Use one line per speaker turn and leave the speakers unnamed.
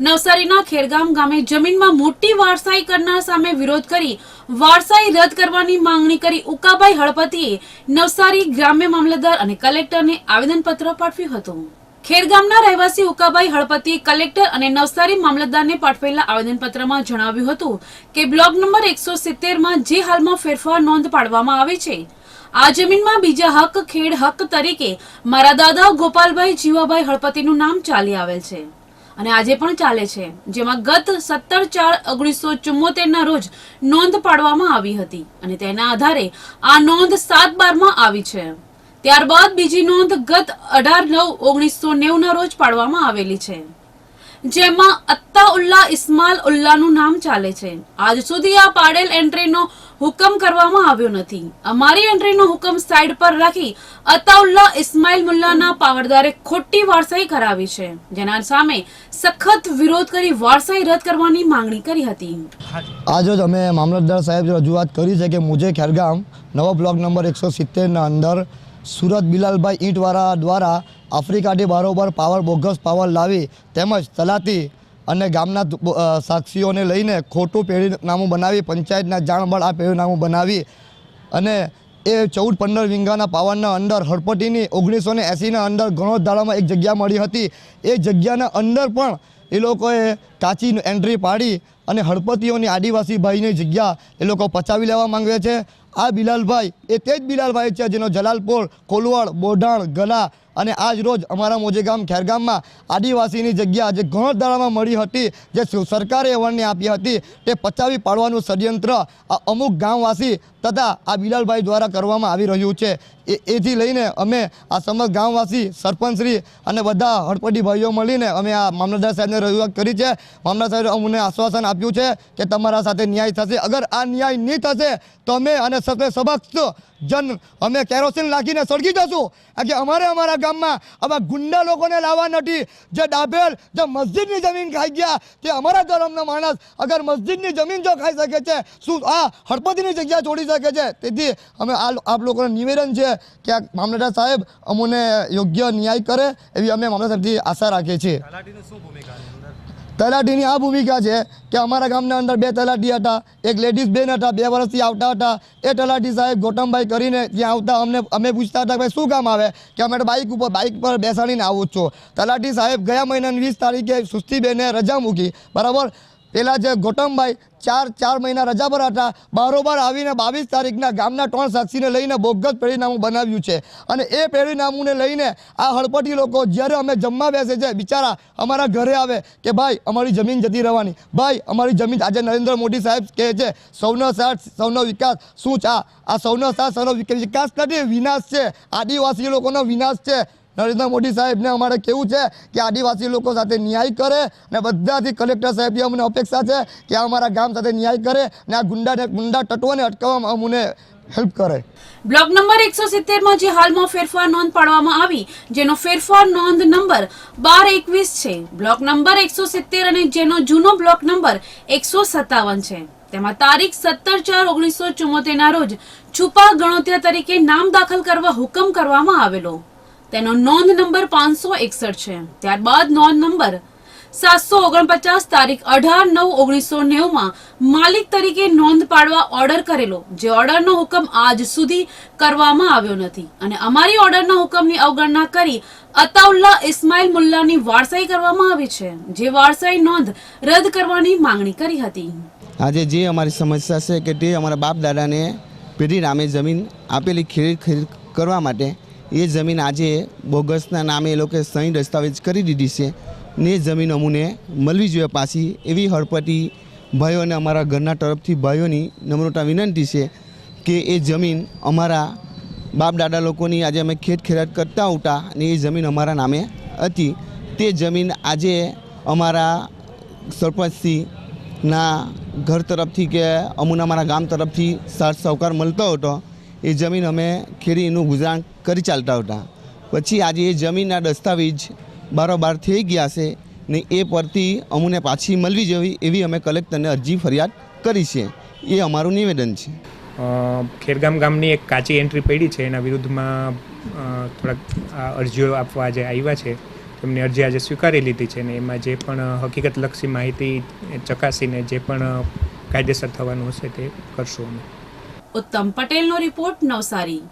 નવસારીના ખેરગામ ગામે જમીનમાં મોટી વારસાઈ કરનાર સામે વિરોધ કરી વારસાઈ રદ કરવાની માંગણી કરી ઉકાભાઈ હળપતિએ નવસારી ગ્રામ્ય મામલતદાર અને કલેક્ટરને આવેદનપત્ર પાઠવ્યું હતું. ખેરગામના રહેવાસી ઉકાભાઈ હળપતિએ કલેક્ટર અને નવસારી મામલતદારને પાઠવેલા આવેદનપત્રમાં જણાવ્યું હતું કે બ્લોક નંબર એકસો સિત્તેરમાં જે હાલમાં ફેરફાર નોંધ પાડવામાં આવે છે, આ જમીનમાં બીજા હક, ખેડ હક તરીકે મારા દાદા ગોપાલભાઈ જીવાભાઈ હળપતિનું નામ ચાલી આવેલ છે. અને આજે પણ ચાલે છે, જેમાં ગત સત્તર ચાર ઓગણીસો ચુમ્મોતેરના રોજ નોંધ પાડવામાં આવી હતી અને તેના આધારે આ નોંધ સાત બારમાં આવી છે. ત્યારબાદ બીજી નોંધ ગત અઢાર નવ ઓગણીસો નેવના રોજ પાડવામાં આવેલી છે. જેમાં અત્તાઉલ્લા ઇસ્માલ ઉલ્લાનું નામ ચાલે છે. આજ સુધી આ પાડેલ એન્ટ્રીનો હુકમ કરવામાં આવ્યો નથી. અમારી એન્ટ્રીનો હુકમ સાઈડ પર રાખી અતાઉલ્લા ઇસ્માઇલ મુલ્લાના પાવરદારે ખોટી વારસાઈ કરાવી છે. જેના સામે સખત વિરોધ કરી વારસાઈ રદ કરવાની માંગણી કરી હતી.
આજરોજ અમે મામલતદાર સાહેબ રજૂઆત કરી છે કે મુજે ખેરગામ નવા બ્લોક નંબર એકસો સિત્તેરના અંદર સુરત બિલાલભાઈ ઈંટવાળા દ્વારા આફ્રિકાથી બારોબાર પાવર બોગસ પાવર લાવી તેમજ તલાતી અને ગામના સાક્ષીઓને લઈને ખોટું પેઢીનામું બનાવી, પંચાયતના જાણબળ આ પેઢીનામું બનાવી અને એ ચૌદ પંદર વીંગાના પાવરના અંદર હડપટીની ઓગણીસો ને એંસીના અંદર ગણોધારામાં એક જગ્યા મળી હતી. એ જગ્યાના અંદર પણ એ લોકોએ કાચી એન્ટ્રી પાડી અને હળપતિઓની આદિવાસી ભાઈની જગ્યા એ લોકો પચાવી લેવા માંગે છે. આ બિલાલભાઈ, એ તે જ બિલાલભાઈ છે જેનો જલાલપોર કોલવડ, બોઢાણ, ગલા અને આજ રોજ અમારા મોજેગામ ખેરગામમાં આદિવાસીની જગ્યા જે ઘણો દાડામાં મળી હતી, જે સરકારે એવોર્ડને આપી હતી. તે પચાવી પાડવાનું ષડયંત્ર અમુક ગામવાસી તથા આ બિલાલભાઈ દ્વારા કરવામાં આવી રહ્યું છે. એ, એથી લઈને અમે આ સમગ્ર ગામવાસી સરપંચશ્રી અને બધા હડપટી ભાઈઓ મળીને અમે આ મામલતદાર સાહેબને રજૂઆત કરી છે. મામલતદાર સાહેબે અમને આશ્વાસન આપ્યું છે કે તમારા સાથે ન્યાય થશે. અગર આ ન્યાય નહીં થશે, તો અમે અને સભ્ય સમક્ષ જન અમે કેરોસીન નાખીને સળગી જશું. કે અમારે અમારા ગામમાં આવા ગુંડા લોકોને લાવવા નથી. જે ડાભેલ જે મસ્જિદની જમીન ખાઈ ગયા, તે અમારા ધર્મનો માણસ. અગર મસ્જિદની જમીન જો ખાઈ શકે છે, શું આ હળપતિની જગ્યા છોડી શકે છે. તેથી અમે આ આપ લોકોને નિવેદન છે કે આ મામલતદાર સાહેબ અમને યોગ્ય ન્યાય કરે એવી અમે મામલતદાર સાહેબથી આશા રાખીએ છીએ. તલાટીની આ ભૂમિકા છે કે અમારા ગામના અંદર બે તલાટી હતા એક લેડીઝ બેન હતા બે વર્ષથી આવતા હતા. એ તલાટી સાહેબ ગૌતમભાઈ કરીને ત્યાં આવતા અમને અમે પૂછતા હતા કે ભાઈ શું કામ આવે? કે અમે બાઇક ઉપર બાઇક પર બેસાડીને આવું છું. તલાટી સાહેબ ગયા મહિનાની વીસ તારીખે સુસ્તીબેને રજા મૂકી. બરાબર? પેલા જે ગોટમભાઈ ચાર ચાર મહિના રજા પર હતા, બારોબાર આવીને બાવીસ તારીખના ગામના ત્રણ સાક્ષીને લઈને બોગસ પેઢીનામું બનાવ્યું છે. અને એ પેઢીનામુંને લઈને આ હળપટી લોકો જ્યારે અમે જમવા બેસે છે, બિચારા અમારા ઘરે આવે કે ભાઈ, અમારી જમીન જતી રહેવાની. ભાઈ, અમારી જમીન આજે નરેન્દ્ર મોદી સાહેબ કહે છે, સૌનો સાથ, સૌનો વિકાસ. શું છે આ સૌનો સાથ, સૌનો વિકાસ નથી, વિનાશ છે. આદિવાસી લોકોનો વિનાશ છે. નરેન્દ્ર મોદી સાહેબને અમારે કેવું છે કે આદિવાસી લોકો સાથે ન્યાય કરે અને બધાથી કલેક્ટર સાહેબની અમને અપેક્ષા છે કે અમારા ગામ સાથે ન્યાય કરે અને આ ગુંડાને ગુંડા તત્વોને અટકાવવામાં અમને હેલ્પ કરે.
બ્લોક નંબર એકસો સિત્તેરમાં જે હાલમાં ફેરફાર નોંધ પાડવામાં આવી, જેનો ફેરફાર નોંધ નંબર બાર એકવીસ છે. બ્લોક નંબર એકસો સિત્તેર અને જેનો જૂનો બ્લોક નંબર એકસો સત્તાવન છે. તેમાં તારીખ સત્તર ચાર ઓગણીસો ચુમ્મોતેરના રોજ છુપા ગણોત્યા તરીકે નામ દાખલ કરવા હુકમ કરવામાં આવેલો. તેનો નોંધ નંબર પાંચસો એકસઠ છે. ત્યારબાદ નોંધ નંબર સાતસો ઓગણપચાસ તારીખ અઢાર નવ ઓગણીસો નેવુંમાં માલિક તરીકે નોંધ પાડવા ઓર્ડર કરેલો, જે ઓર્ડરનો હુકમ આજ સુધી કરવામાં આવ્યો નથી. અને અમારી ઓર્ડરના હુકમની અવગણના કરી અતાઉલ્લા ઇસ્માઇલ મુલ્લાની વારસાઈ કરવામાં આવી છે, જે વારસાઈ નોંધ રદ કરવાની માંગણી કરી હતી.
આજે જે અમારી સમસ્યા છે કે તે અમારા બાપ દાદાને પેઢી નામે જમીન આપેલી ખરીદ ખરીદ કરવા માટે એ જમીન આજે બોગસના નામે એ લોકોએ સહી દસ્તાવેજ કરી દીધી છે ને જમીન અમને મળવી જોઈએ પાછી એવી હળપટી ભાઈઓને અમારા ઘરના તરફથી ભાઈઓની નમ્રતા વિનંતી છે કે એ જમીન અમારા બાપ દાદા લોકોની આજે અમે ખેત ખેરાત કરતા હતા અને એ જમીન અમારા નામે હતી. તે જમીન આજે અમારા સરપંચશ્રીના ઘર તરફથી કે અમુના અમારા ગામ તરફથી સાથ સહકાર મળતો હતો. એ જમીન અમે ખેરીનું ગુજરાન કરી ચાલતા હતા. પછી આજે એ જમીનના દસ્તાવેજ બારોબાર થઈ ગયા છે ને એ પરથી અમને પાછી મળવી જોઈએ એવી અમે કલેક્ટરને અરજી ફરિયાદ કરી છે. એ અમારું નિવેદન છે.
ખેરગામ ગામની એક કાચી એન્ટ્રી પડી છે. એના વિરુદ્ધમાં થોડાક અરજીઓ આપવા જે આવ્યા છે. તેમની અરજી આજે સ્વીકારી લીધી છે ને એમાં જે પણ હકીકતલક્ષી માહિતી ચકાસીને જે પણ કાયદેસર થવાનું હશે તે કરશું અમે.
ઉત્તમ પટેલનો રિપોર્ટ નવસારી.